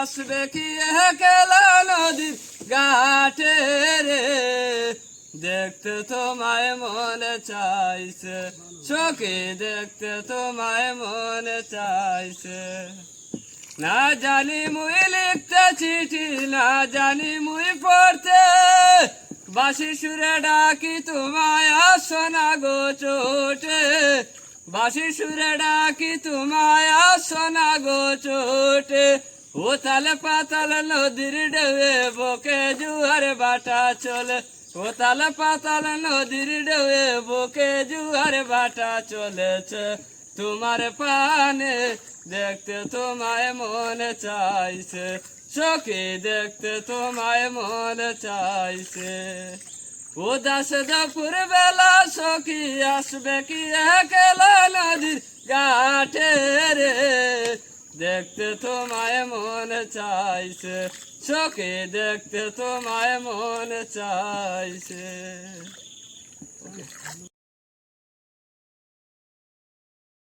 আসবে কি একলা নদীর ঘাটে রে? দেখতে তোমায় মনে চাইছে, চোখে দেখতে তোমায় মনে চাইছে। না জানি মুই লিখতে চিঠি, না জানি মুই পড়তে। বাসি সুরে ডাকি তোমায় আসো না গো চোটে। বাসি সুরে ডাকি তোমায় আসো না গো চোটে। উতাল পাতাল নদীর ডেবে বকে জুয়ার বাটা চলে। উতাল পাতাল নদীর ডেবে বকে জুয়ার বাটা চলেছে। তোমার পানে দেখতে তোমায় মনে চাইছে। চোখে দেখতে তোমায় মনে চাইছে। উদাস দুপুর বেলা সখী আসবে কি একলা নদীর ঘাটে? দেখতে তোমায় মনে চাইছে চোখে দেখতে তোমায় মনে চাইছে।